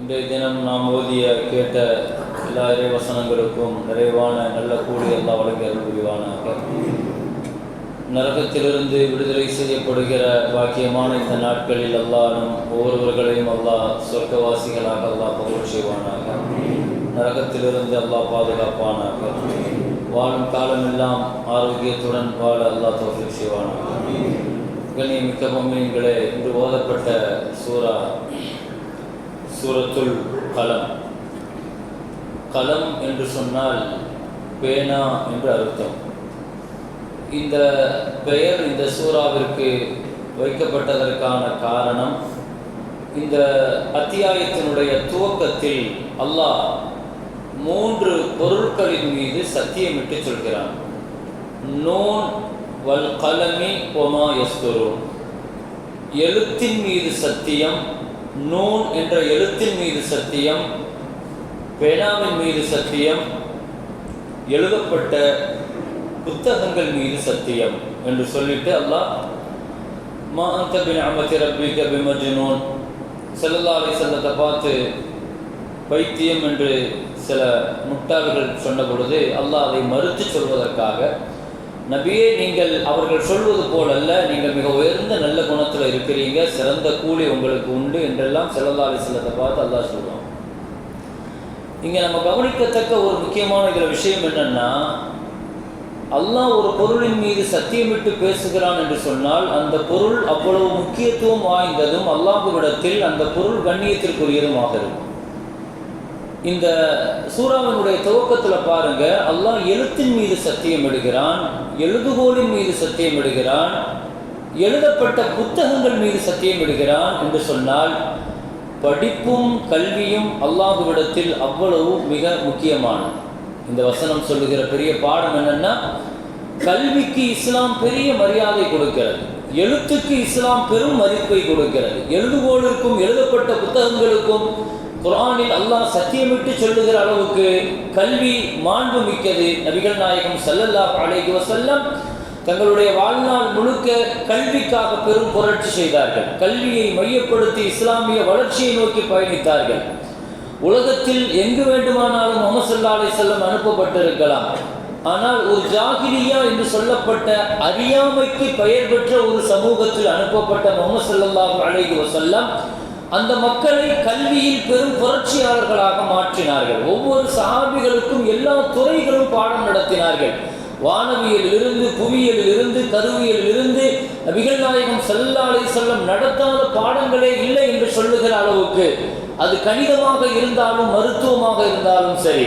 இன்றைய தினம் நாம் ஓதிய கேட்ட எல்லா இறைவசனங்களுக்கும் நிறைவான நல்ல கூலி எல்லாம் வழங்கி அருள் புரிவானாக நரகத்திலிருந்து விடுதலை செய்யப்படுகிற பாக்கியமான இந்த நாட்களில் எல்லாரும் ஒவ்வொருவர்களையும் அல்லாஹ் சொர்க்கவாசிகளாக அல்லாஹ் பகல் செய்வானாக. நரகத்திலிருந்து அல்லாஹ் பாதுகாப்பானாக. வாழும் காலமெல்லாம் ஆரோக்கியத்துடன் வாழ அல்லாஹ் தோஃபிக் செய்வானாக. கண்ணியமிக்க பொம்மைகளே இன்று ஓதப்பட்ட சூறா சூரத்துல் கலம். கலம் என்று சொன்னால் பேனா என்று அர்த்தம். இந்த பெயர் இந்த சூறாவிற்கு வைக்கப்பட்டதற்கான காரணம் இந்த அத்தியாயத்தினுடைய துவக்கத்தில் அல்லாஹ் மூன்று பொருட்களின் மீது சத்தியமிட்டு சொல்கிறான். நோன் வல் கலமி ஒமா எஸ்தொரும் எழுத்தின் மீது சத்தியம் நூன் என்ற எழுத்தின் மீது சத்தியம் பேனாவின் மீது சத்தியம் எழுதப்பட்ட புத்தகங்கள் மீது சத்தியம் என்று சொல்லிட்டு அல்லாஹ் மா அந்த பின் அமத்தி ரப்பிக பிமஜ்னூன் செல்லல்லா அலி செல்லத்தை பார்த்து பைத்தியம் என்று சில முட்டாள்கள் சொன்ன பொழுது அல்லாஹ் அதை மறுத்து சொல்வதற்காக நபியே நீங்கள் அவர்கள் சொல்வது போலல்ல நீங்கள் மிக உயர்ந்த நல்ல குணத்தில் இருக்கிறீங்க சிறந்த கூலி உங்களுக்கு உண்டு என்றெல்லாம் செல்லல்லா அலி செல்லத்தை பார்த்து அல்லா சொல்லுவான் இங்கே நம்ம கவனிக்கத்தக்க ஒரு முக்கியமான இதில் விஷயம் என்னன்னா அல்லாஹ் ஒரு பொருளின் மீது சத்தியமிட்டு பேசுகிறான் என்று சொன்னால் அந்த பொருள் அவ்வளவு முக்கியத்துவம் வாய்ந்ததும் அல்லாஹுவிடத்தில் அந்த பொருள் கண்ணியத்திற்குரியதுமாக இருக்கும். இந்த சூறாவினுடைய துவக்கத்தில் பாருங்க அல்லாஹ் எழுத்தின் மீது சத்தியம் எடுகிறான் எழுதுகோலின் மீது சத்தியம் எடுகிறான் எழுதப்பட்ட புத்தகங்கள் மீது சத்தியம் எடுகிறான் என்று சொன்னால் படிப்பும் கல்வியும் அல்லாஹுவிடத்தில் அவ்வளவு மிக முக்கியமானது. இந்த வசனம் சொல்லுகிற பெரிய பாடம் என்னன்னா கல்விக்கு இஸ்லாம் பெரிய மரியாதை கொடுக்கிறது. எழுத்துக்கு இஸ்லாம் பெரும் மதிப்பை கொடுக்கிறது. எழுதுகோளுக்கும் எழுதப்பட்ட புத்தகங்களுக்கும் குரானில் அல்லாஹ் சத்தியமிட்டு சொல்லுகிற அளவுக்கு கல்வி மாண்பு மிக்கது. நபிகள் நாயகம் சல்லல்லாஹ் அலைஹி வசல்லம் தங்களுடைய வாழ்நாள் முழுக்க கல்விக்காக பெரும் புரட்சி செய்தார்கள். கல்வியை மையப்படுத்தி இஸ்லாமிய வளர்ச்சியை நோக்கி பயணித்தார்கள். உலகத்தில் எங்கு வேண்டுமானாலும் முகமது செல்லம் அனுப்பப்பட்டிருக்கலாம். ஆனால் ஒரு ஜாகிரியா என்று சொல்லப்பட்ட அறியாமைக்கு பெயர் பெற்ற ஒரு சமூகத்தில் அனுப்பப்பட்ட முகமது சல்லாஹூ அலைஹி வசல்லம் அந்த மக்களை கல்வியில் பெரும் புரட்சியாளர்களாக மாற்றினார்கள். ஒவ்வொரு சஹாபிகளுக்கும் எல்லா துறைகளும் பாடம் நடத்தினார்கள். வானவியலிலிருந்து புவியியலிலிருந்து கருவியலிலிருந்து நபிகள் நாயகம் செல்லாலை அலி செல்லம் நடத்தாத பாடங்களே இல்லை என்று சொல்லுகிற அளவுக்கு அது கணிதமாக இருந்தாலும் மருத்துவமாக இருந்தாலும் சரி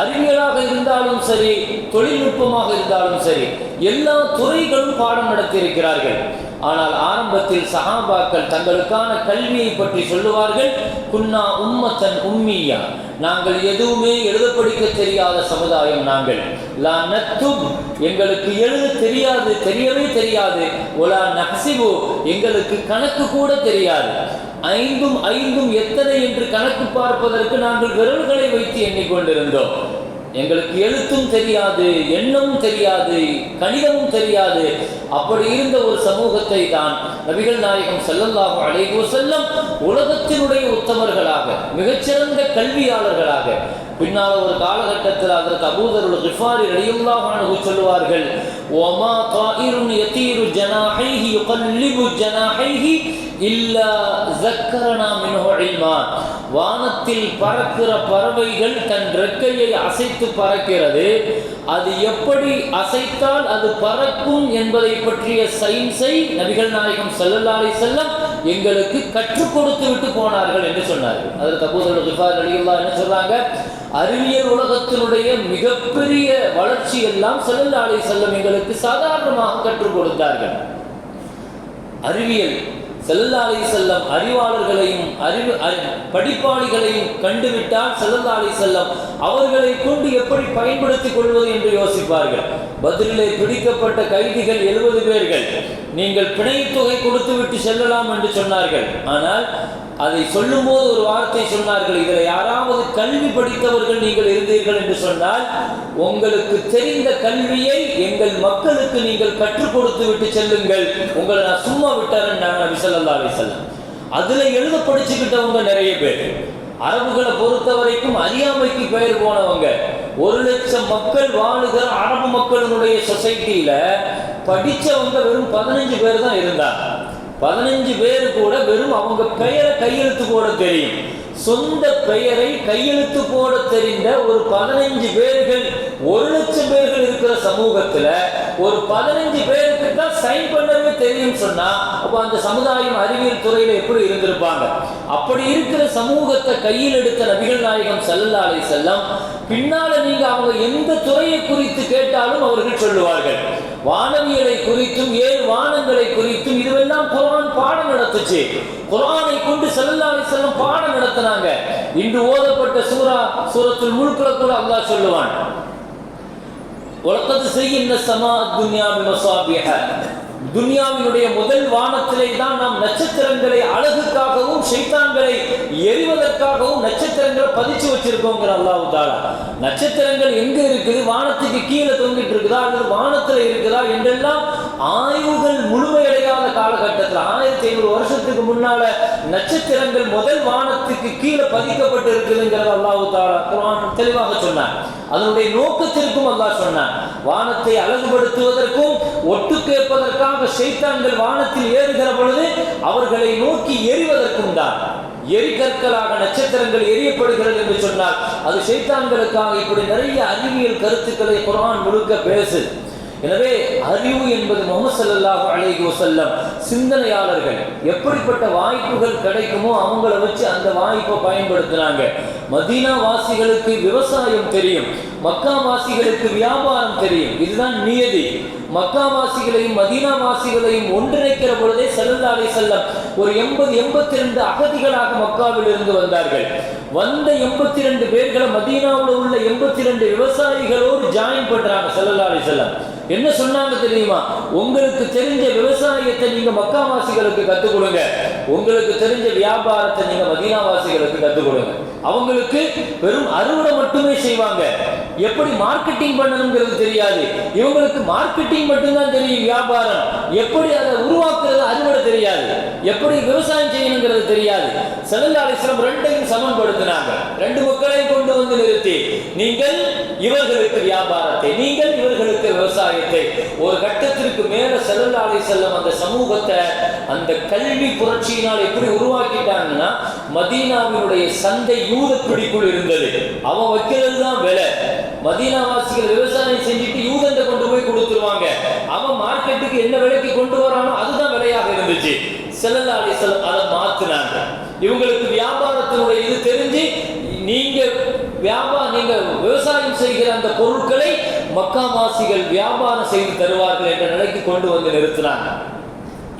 அறிவியலாக இருந்தாலும் சரி தொழில்நுட்பமாக இருந்தாலும் சரி எல்லா துறைகளும் பாடம் நடத்தியிருக்கிறார்கள். ஆனால் ஆரம்பத்தில் சஹாபாக்கள் தங்களுக்கான கல்வியை பற்றி சொல்லுவார்கள் குன்னா உம்மத்தன் உம்மியா. நாங்கள் எதுவுமே எழுத படிக்க தெரியாத சமுதாயம் நாங்கள். லா நத்தும் எங்களுக்கு எழுத தெரியாது தெரியவே தெரியாது. ஒலா நஹசிபு எங்களுக்கு கணக்கு கூட தெரியாது. ஐந்தும் ஐந்தும் எத்தனை என்று கணக்கு பார்ப்பதற்கு நாங்கள் விரல்களை வைத்து எண்ணிக்கொண்டிருந்தோம் எங்களுக்கு எழுத்தும் தெரியாது எண்ணமும் தெரியாது கணிதமும் தெரியாது. அப்படி இருந்த ஒரு சமூகத்தை தான் நபிகள் நாயகம் செல்லல்லாகும் அழைகோ செல்லம் உலகத்தினுடைய உத்தமர்களாக மிகச்சிறந்த கல்வியாளர்களாக பின்னால் ஒரு காலகட்டத்தில் அதற்கு அபூதருள் கிஃபாரி ரலியுல்லாஹு சொல்லுவார்கள் ஒமா தாயிரும் யதீரு ஜனாஹைஹி யுகல்லிபு ஜனாஹைஹி இல்லா ஜக்கரனா மின்ஹு இல்மா. வானத்தில் பறக்கிற பறவைகள் தன் ரெக்கையை அசைத்து பறக்கிறது. அது எப்படி அசைத்தால் அது பறக்கும் என்பதை பற்றிய சயின்ஸை நபிகள் நாயகம் செல்லல்லாலை செல்லம் எங்களுக்கு கற்றுக் கொடுத்து விட்டு போனார்கள் என்று சொன்னார்கள். அதற்கு அப்போது துஃபார் அலியுல்லா என்ன சொல்றாங்க அறிவியல் உலகத்தினுடைய மிகப்பெரிய வளர்ச்சி எல்லாம் செல்லல்லாலை செல்லம் எங்களுக்கு சாதாரணமாக கற்றுக் கொடுத்தார்கள். அறிவியல் செல்லல்லா அலி செல்லம் அறிவாளர்களையும் அறிவு படிப்பாளிகளையும் கண்டுவிட்டால் செல்லல்லா அலி செல்லம் அவர்களை கொண்டு எப்படி பயன்படுத்திக் கொள்வது என்று யோசிப்பார்கள். பதிலே பிடிக்கப்பட்ட கைதிகள் எழுபது பேர்கள். நீங்கள் பிணை தொகை கொடுத்துவிட்டு செல்லலாம் என்று சொன்னார்கள். ஆனால் அதை சொல்லும்போது ஒரு வார்த்தை சொன்னார்கள் இதில் யாராவது கல்வி படித்தவர்கள் நீங்கள் இருந்தீர்கள் என்று சொன்னால் உங்களுக்கு தெரிந்த கல்வியை எங்கள் மக்களுக்கு நீங்கள் கற்றுக் கொடுத்து விட்டு செல்லுங்கள். உங்களை நான் சும்மா விட்டாரன் நபி ஸல்லல்லாஹு அலைஹி வஸல்லம். அதுல எழுத படிச்சுக்கிட்டவங்க நிறைய பேர். அரபுகளை பொறுத்த வரைக்கும் அறியாமைக்கு பெயர் போனவங்க. ஒரு லட்சம் மக்கள் வாழுகிற அரபு மக்களினுடைய சொசைட்டியில படிச்சவங்க வெறும் பதினஞ்சு பேர் தான் இருந்தாங்க. பதினஞ்சு பேர் கூட வெறும் அவங்க பெயரை கையெழுத்து போட தெரியும். சொந்த பெயரை கையெழுத்து போட தெரிந்த ஒரு பதினஞ்சு பேர்கள் ஒரு லட்சம் பேர்கள் இருக்கிற சமூகத்துல ஒரு பதினஞ்சு பேருக்கு தான் சைன் பண்ணவே தெரியும் சொன்னா அப்ப அந்த சமுதாயம் அறிவியல் துறையில எப்படி இருந்திருப்பாங்க? அப்படி இருக்கிற சமூகத்தை கையில் எடுத்த நபிகள் நாயகம் செல்லாலை செல்லம் பின்னால நீங்க அவங்க எந்த துறையை குறித்து கேட்டாலும் அவர்கள் சொல்லுவார்கள். வானவியலை குறித்தும் ஏழு வானங்களை குறித்தும் இதுவெல்லாம் குரான் பாடம் நடத்துச்சு. குரானை கொண்டு செல்லாலை செல்லும் பாடம் நடத்தினாங்க. இன்று ஓதப்பட்ட சூரா சூரத்தில் முழுக்களை கூட அல்லாஹ் சொல்லுவான். உலகத்து செய்கின்ற சமா துன்யா மசாபிஹ. துனியாவினுடைய முதல் வானத்திலே தான் நாம் நட்சத்திரங்களை அழகுக்காகவும் சைத்தான்களை எரிவதற்காகவும் நட்சத்திரங்களை பதிச்சு வச்சிருக்கோங்கிற அல்லாஹ் தாலா நட்சத்திரங்கள் எங்க இருக்குது? வானத்துக்கு கீழே தொங்கிட்டு இருக்குதா? அல்லது வானத்துல இருக்குதா? என்றெல்லாம் ஆய்வுகள் முழுமையடையாத காலகட்டத்தில் ஆயிரத்தி ஐநூறு வருஷத்துக்கு முன்னால நட்சத்திரங்கள் முதல் வானத்துக்கு கீழே பதிக்கப்பட்டு இருக்குதுங்கிறத அல்லாஹு தாலா தெளிவாக சொன்னார். அதனுடைய நோக்கத்திற்கும் அல்லாஹ் சொன்னார். வானத்தை அழகுபடுத்துவதற்கும் ஒட்டு கேட்பதற்காக ஷைத்தான்கள் வானத்தில் ஏறுகிற பொழுது அவர்களை நோக்கி எரிவதற்கும் தான் எரிகற்களாக நட்சத்திரங்கள் எரியப்படுகிறது என்று சொன்னால் அது சைத்தான்களுக்காக இப்படி நிறைய அறிவியல் கருத்துக்களை குரான் முழுக்க பேசு. எனவே அறிவு என்பது முகமது ஸல்லல்லாஹு அலைஹி சிந்தனையாளர்கள். எப்படிப்பட்ட வாய்ப்புகள் கிடைக்குமோ அவங்கள வச்சு அந்த வாய்ப்பை பயன்படுத்தினாங்க மதீனா வாசிகளுக்கு விவசாயம் தெரியும். மக்கா வாசிகளுக்கு வியாபாரம் தெரியும். இதுதான் நியதி. மக்கா வாசிகளையும் மதீனா வாசிகளையும் ஒன்றிணைக்கிற பொழுதே ஸல்லல்லாஹு செல்லம் ஒரு எண்பது எண்பத்தி ரெண்டு அகதிகளாக மக்காவில் இருந்து வந்தார்கள். வந்த எண்பத்தி ரெண்டு பேர்களை மதீனாவில் உள்ள எண்பத்தி ரெண்டு விவசாயிகளோடு ஜாயின் பண்றாங்க ஸல்லல்லாஹு செல்லம் என்ன சொன்னாங்க தெரியுமா? உங்களுக்கு தெரிஞ்ச விவசாயத்தை நீங்க மக்காவாசிகளுக்கு கத்துக் கொடுங்க உங்களுக்கு தெரிஞ்ச வியாபாரத்தை நீங்க மதீனாவாசிகளுக்கு கத்துக் கொடுங்க அவங்களுக்கு வெறும் அறுவடை மட்டுமே செய்வாங்க. எப்படி மார்க்கெட்டிங் பண்ணணுங்கிறது தெரியாது. இவங்களுக்கு மார்க்கெட்டிங் மட்டும்தான் தெரியும் வியாபாரம். எப்படி அதை உருவாக்குறது அறுவடை தெரியாது. எப்படி விவசாயம் செய்யணுங்கிறது தெரியாது. செல்லல்லா அலிஸ்லாம் ரெண்டையும் சமன்படுத்தினாங்க. ரெண்டு மக்களையும் கொண்டு வந்து நிறுத்தி. நீங்கள் இவர்களுக்கு வியாபாரத்தை நீங்கள் இவர்களுக்கு விவசாயத்தை. ஒரு கட்டத்திற்கு மேல செல்லலாலை செல்லும் அந்த சமூகத்தை அந்த கல்வி புரட்சியினால் எப்படி உருவாக்கிட்டாங்கன்னா மதீனாவினுடைய சந்தை யூத பிடிக்குள் இருந்தது. அவன் வைக்கிறது தான் விலை. மதீனாவாசிகள் விவசாயம் செஞ்சுட்டு யூதத்தை கொண்டு போய் கொடுத்துருவாங்க. அவன் மார்க்கெட்டுக்கு என்ன விலைக்கு கொண்டு வரானோ அதுதான் விலையாக இருந்துச்சு. செல்லல்லா அலிசல்லம் அதை மாத்தினாங்க. இவங்களுக்கு வியாபாரத்தினுடைய இது தெரிஞ்சு நீங்க வியாபார நீங்கள் விவசாயம் செய்கிற அந்த பொருட்களை மக்காவாசிகள் வியாபாரம் செய்து தருவார்கள் என்ற நிலைக்கு கொண்டு வந்து நிறுத்தினாங்க.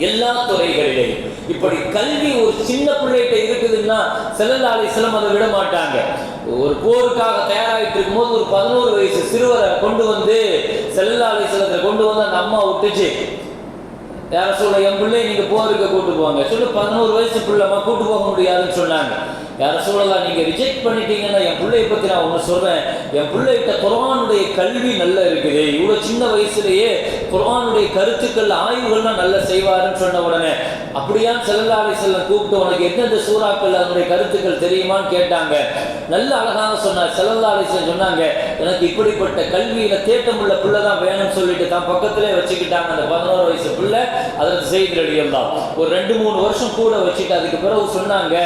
எல்லா துறைகளிலையும் இப்படி கல்வி ஒரு சின்ன பிள்ளைகிட்ட இருக்குதுன்னா செல்லல்லாலை சிலம் அதை விட மாட்டாங்க. ஒரு போருக்காக தயாராகிட்டு இருக்கும்போது ஒரு பதினோரு வயசு சிறுவரை கொண்டு வந்து செல்லல்லாலை சிலத்தை கொண்டு வந்து அந்த அம்மா விட்டுச்சு. யார சொல்ல என் பிள்ளை நீங்க போருக்கு கூட்டு போவாங்க சொல்லு பதினோரு வயசு பிள்ளைமா கூட்டு போக முடியாதுன்னு சொன்னாங்க. யார சொல்லலாம் நீங்க ரிஜெக்ட் பண்ணிட்டீங்கன்னா என் பிள்ளைய பத்தி நான் ஒன்று சொல்றேன். என் பிள்ளைகிட்ட குர்ஆனுடைய கல்வி நல்லா இருக்குது. இவ்வளவு சின்ன வயசுலயே குரவானுடைய கருத்துக்கள் ஆய்வுகள்லாம் நல்லா செய்வாருன்னு சொன்ன உடனே அப்படியா செல்லல்லாவை செல்லம் கூப்பிட்டு உனக்கு எந்தெந்த சூறாக்கள் அதனுடைய கருத்துக்கள் தெரியுமான்னு கேட்டாங்க. நல்ல அழகாக சொன்னார். செல்லல்லாவை சொன்னாங்க எனக்கு இப்படிப்பட்ட கல்வியில தேட்டமுள்ள பிள்ளை தான் வேணும்னு சொல்லிட்டு தான் பக்கத்திலே வச்சுக்கிட்டாங்க அந்த பதினோரு வயசு பிள்ளை அதில் செய்தி தான் ஒரு ரெண்டு மூணு வருஷம் கூட வச்சுட்டு அதுக்கு பிறகு சொன்னாங்க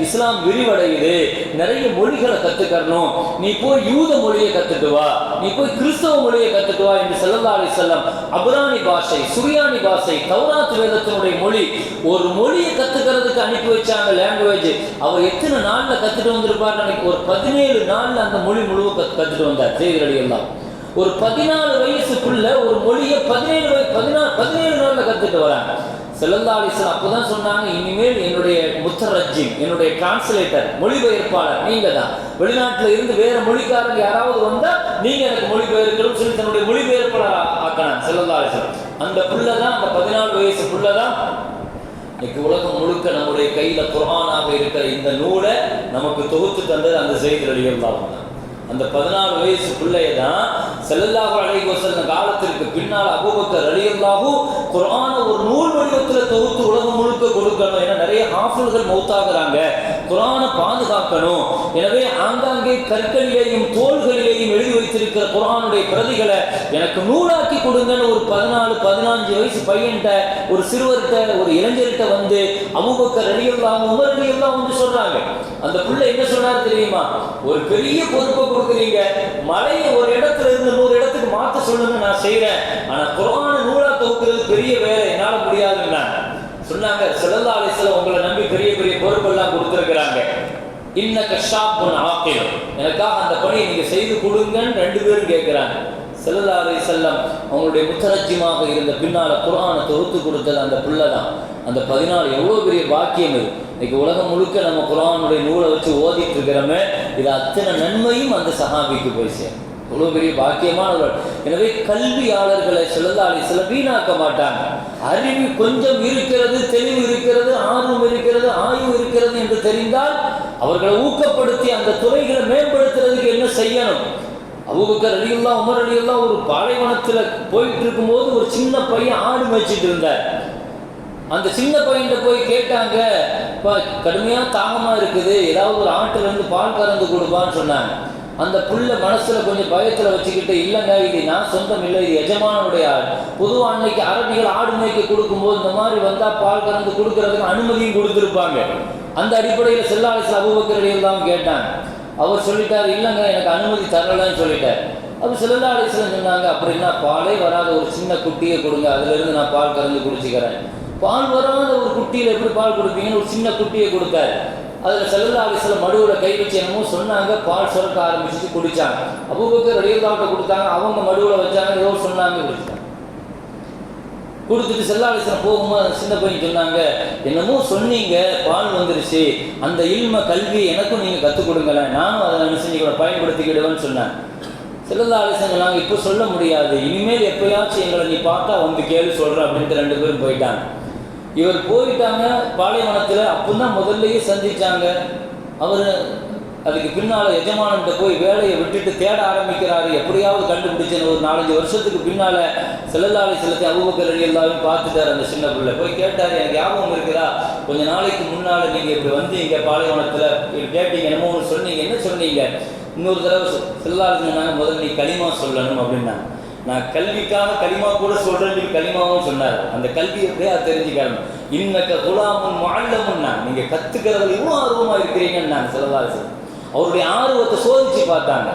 இஸ்லாம் விரிவடையுது. நிறைய மொழிகளை கத்துக்கணும் நீ போய் யூத மொழியை கத்துட்டு வா. நீ போய் கிறிஸ்தவ மொழியை கத்துட்டு வா என்று செல்லல்லா அலி செல்லம் அபுராணி பாஷை சுரியானி பாஷை தௌராத் வேதத்தினுடைய மொழி ஒரு மொழியை கத்துக்கிறதுக்கு அனுப்பி வச்சாங்க லாங்குவேஜ் அவர் எத்தனை நாளில் கத்துட்டு வந்திருப்பார் அன்னைக்கு ஒரு பதினேழு நாளில் அந்த மொழி முழுவதும் கத்து- கத்துட்டு வந்தார். செய்திரடி எல்லாம் ஒரு பதினாலு வயசுக்குள்ள ஒரு மொழியை பதினேழு வயசு பதினாலு பதினேழு நாளில் கத்துட்டு வராங்க. செல்லந்தாலிசன் அப்போதான் சொன்னாங்க இனிமேல் என்னுடைய முத்தரஜிம் என்னுடைய டிரான்ஸ்லேட்டர் மொழிபெயர்ப்பாளர் நீங்க தான் வெளிநாட்டில் இருந்து வேற மொழிக்காரங்க யாராவது வந்தா நீங்க எனக்கு மொழிபெயர்க்கணும்னு சொல்லி தன்னுடைய மொழிபெயர்ப்பாளர் ஆக்கணும் செல்லல்லா அந்த புள்ள தான் அந்த பதினாலு வயசு புள்ள தான் இன்னைக்கு உலகம் முழுக்க நம்முடைய கையில குரானாக இருக்கிற இந்த நூலை நமக்கு தொகுத்து தந்தது அந்த செய்தி அலியல்லாஹு தான் அந்த பதினாலு வயசு பிள்ளைய தான் செல்லல்லாஹு அலைஹி வஸல்லம் காலத்திற்கு பின்னால் அபூபக்கர் ரலியல்லாஹு குர்ஆனை ஒரு நூல் வடிவத்தில் தொகுத்து உலகம் முழுக்க கொடுக்கணும் ஏன்னா நிறைய ஹாஃபில்கள் மௌத்தாகிறாங்க. குரானை பாதுகாக்கணும். எனவே ஆங்காங்கே கற்களிலேயும் தோள்களிலேயும் எழுதி வைத்திருக்கிற குரானுடைய பிரதிகளை எனக்கு நூலாக்கி கொடுங்கன்னு ஒரு பதினாலு பதினாஞ்சு வயசு பையன்கிட்ட ஒரு சிறுவர்கிட்ட ஒரு இளைஞர்கிட்ட வந்து அபூபக்கர் ரலியல்லாஹு உமர் ரலியல்லாஹு வந்து சொல்றாங்க. அந்த பிள்ளை என்ன சொன்னார் தெரியுமா? ஒரு பெரிய பொறுப்பை கொடுக்குறீங்க. மலையை ஒரு இடத்துல இருந்து நூறு இடத்துக்கு மாற்ற சொல்லுங்க நான் செய்யறேன் ஆனா குரானை நூலா தொகுக்கிறது பெரிய வேலை. என்னால முடியாதுன்னாங்க. சொன்னாங்க செல்லல்லா அலிஸ்ல உங்களை நம்பி பெரிய பெரிய பொறுப்பெல்லாம் கொடுத்துருக்குறாங்க. இன்ன கஷாப்புன் ஆக்கில். எனக்காக அந்த பணியை நீங்கள் செய்து கொடுங்கன்னு ரெண்டு பேரும் கேட்குறாங்க செல்லல்லா அலி செல்லம் அவங்களுடைய முத்தரட்சியமாக இருந்த பின்னால் குரானை தொகுத்து கொடுத்தது அந்த பிள்ளை தான். அந்த பதினாலு எவ்வளோ பெரிய பாக்கியம் இது. இன்னைக்கு உலகம் முழுக்க நம்ம குரானுடைய நூலை வச்சு ஓதிட்டு இருக்கிறோமே இது அத்தனை நன்மையும் அந்த சஹாபிக்கு போய் சேரும். இவ்வளோ பெரிய பாக்கியமானவர்கள். எனவே கல்வியாளர்களை சிலந்தாளி சில வீணாக்க மாட்டாங்க. அறிவு கொஞ்சம் இருக்கிறது தெளிவு இருக்கிறது ஆர்வம் இருக்கிறது ஆய்வு இருக்கிறது என்று தெரிந்தால் அவர்களை ஊக்கப்படுத்தி அந்த துறைகளை மேம்படுத்துறதுக்கு என்ன செய்யணும்? அவங்க அலியுல்லா உமர் அலியுல்லா ஒரு பாலைவனத்தில் போயிட்டு இருக்கும்போது ஒரு சின்ன பையன் ஆடு மேய்ச்சிட்டு இருந்தார். அந்த சின்ன பையன்கிட்ட போய் கேட்டாங்க இப்போ கடுமையாக தாகமாக இருக்குது. ஏதாவது ஒரு ஆட்டுலேருந்து பால் கறந்து கொடுப்பான்னு சொன்னாங்க. அந்த புள்ள மனசுல கொஞ்சம் பயத்துல வச்சுக்கிட்டு இல்லைங்க இது நான் சொந்தம் இல்லை இது எஜமானுடைய ஆடு. பொதுவா அன்னைக்கு அரபிகள் ஆடு மேய்க்க கொடுக்கும்போது இந்த மாதிரி வந்தா பால் கறந்து கொடுக்கறதுக்கு அனுமதியும் கொடுத்துருப்பாங்க. அந்த அடிப்படையில் செல்லாலிஸ் அபுபக்கர் தான் கேட்டாங்க. அவர் சொல்லிட்டார் இல்லைங்க எனக்கு அனுமதி தரலன்னு சொல்லிட்டார். அப்போ செல்லல்லா அலிஸ்லாம் சொன்னாங்க அப்படின்னா பாலே வராத ஒரு சின்ன குட்டியை கொடுங்க அதுலேருந்து நான் பால் கறந்து குடிச்சிக்கிறேன். பால் வராத ஒரு குட்டியில் எப்படி பால் கொடுப்பீங்கன்னு ஒரு சின்ன குட்டியை கொடுத்தாரு. அதில் செல்லல்லா அலிஸ்ல மடுவில் கை வச்சு என்னமோ சொன்னாங்க பால் சுரக்க ஆரம்பிச்சு குடிச்சாங்க. அபூபக்கர் ரலியல்லாஹு கொடுத்தாங்க அவங்க மடுவில் வச்சாங்க ஏதோ சொன்னாங்க குடித்தாங்க கொடுத்துட்டு செல்லா போகும்போது சின்ன பையன் சொன்னாங்க என்னமோ சொன்னீங்க பால் வந்துருச்சு. அந்த இல்ம கல்வி எனக்கும் நீங்கள் கற்றுக் கொடுங்களேன். நானும் அதை என்ன செஞ்சுக்கூட பயன்படுத்திக்கிடுவேன்னு சொன்னேன். செல்லல்லா அலிஸ்லாம் நாங்கள் இப்போ சொல்ல முடியாது. இனிமேல் எப்பயாச்சும் எங்களை நீ பார்த்தா வந்து கேள்வி சொல்கிறேன் அப்படின்ட்டு ரெண்டு பேரும் போயிட்டாங்க. இவர் போயிட்டாங்க பாலைவனத்தில் அப்போதான் முதல்லயே சந்திச்சாங்க. அவர் அதுக்கு பின்னால் எஜமானன்ட்ட போய் வேலையை விட்டுட்டு தேட ஆரம்பிக்கிறாரு. எப்படியாவது கண்டுபிடிச்சேன்னு ஒரு நாலஞ்சு வருஷத்துக்கு பின்னால் செல்லல்லாலை செலுத்தி அபுபக்கர் எல்லாரும் பார்த்துட்டார் அந்த சின்ன பிள்ளை. போய் கேட்டார் எனக்கு ஞாபகம் இருக்குதா கொஞ்ச நாளைக்கு முன்னால் நீங்கள் இப்படி வந்தீங்க பாலைவனத்தில் கேட்டீங்க என்னமோ ஒன்று சொன்னீங்க என்ன சொன்னீங்க? இன்னொரு தடவை செல்லாலை சொன்னாங்க முதல்ல நீ களிமா சொல்லணும் அப்படின்னாங்க. நான் கல்விக்காக களிமா கூட சொல்றேன் நீ களிமாவும் சொன்னார். அந்த கல்வி எப்படியா தெரிஞ்சுக்கணும்? இன்னக்க குலாமுன் நான் நீங்க கத்துக்கிறதுல இவ்வளோ ஆர்வமா இருக்கிறீங்கன்னு நான் சொல்லலாம் அவருடைய ஆர்வத்தை சோதிச்சு பார்த்தாங்க.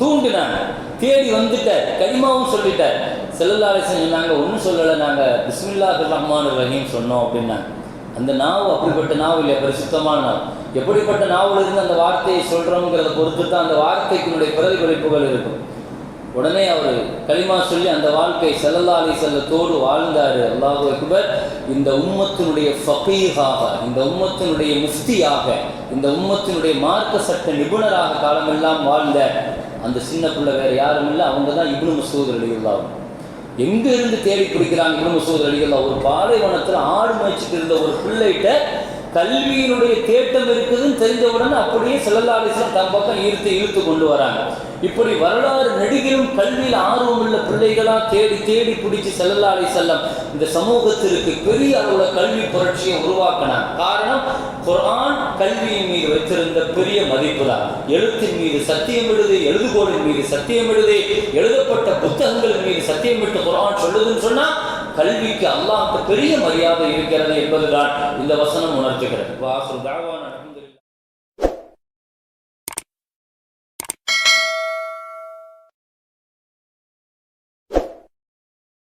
தூண்டினாங்க. தேடி வந்துட்டார். களிமாவும் சொல்லிட்டார். செல்லல்லாலேசன் நாங்கள் ஒன்றும் சொல்லலை. நாங்கள் பிஸ்மில்லா ரஹ்மான் ரஹீம் சொன்னோம் அப்படின்னாங்க. அந்த நாவு அப்படிப்பட்ட நாவு இல்லையா? பரிசுத்தமான நாவு. எப்படிப்பட்ட நாவல் இருந்து அந்த வார்த்தையை சொல்கிறோங்கிறத பொறுத்து தான் அந்த வார்த்தைக்குனுடைய பிரதிபலிப்புகள் இருக்கும். உடனே அவர் களிமா சொல்லி அந்த வாழ்க்கை செல்லல்லா அலி செல்லத்தோடு வாழ்ந்தார். அல்லாஹு அக்பர். இந்த உம்மத்தினுடைய ஃபகீஹாக இந்த உம்மத்தினுடைய முஃப்தியாக இந்த உம்மத்தினுடைய மார்க்க சட்ட நிபுணராக காலமெல்லாம் வாழ்ந்த அந்த சின்ன பிள்ளை வேறு யாரும் இல்லை. அவங்க தான் இப்னு மசூத் அலியுல்லாவும் எங்கேருந்து தேடி பிடிக்கிறாங்க இப்னு மசூத் அலியுல்லா ஒரு பாலைவனத்தில் ஆடு மேய்ச்சிட்டு இருந்த ஒரு பிள்ளைகிட்ட கல்வியினுடைய தேட்டம் இருக்குதுன்னு தெரிஞ்சவுடனே அப்படியே செல்லல்லாலிசம் தன் பக்கம் ஈர்த்து இழுத்து கொண்டு வராங்க. இப்படி வரலாறு நடிகரும் கல்வியில் ஆர்வம் உள்ள பிள்ளைகளாக தேடி தேடி பிடிச்சி செல்லலாலை செல்லம் இந்த சமூகத்திற்கு பெரிய அளவுல கல்வி புரட்சியை உருவாக்கினார் காரணம் குரான் கல்வியின் மீது வைத்திருந்த பெரிய மதிப்பு தான் எழுத்தின் மீது சத்தியம் எழுது எழுதுகோளின் மீது சத்தியம் எழுது எழுதப்பட்ட புத்தகங்கள் மீது சத்தியம் விட்டு சொல்லுதுன்னு சொன்னா கல்விக்கு அல்லாஹ்க்கு பெரிய மரியாதை இருக்கிறது என்பதுதான் இந்த வசனம் உணர்த்துகிறது. வாசு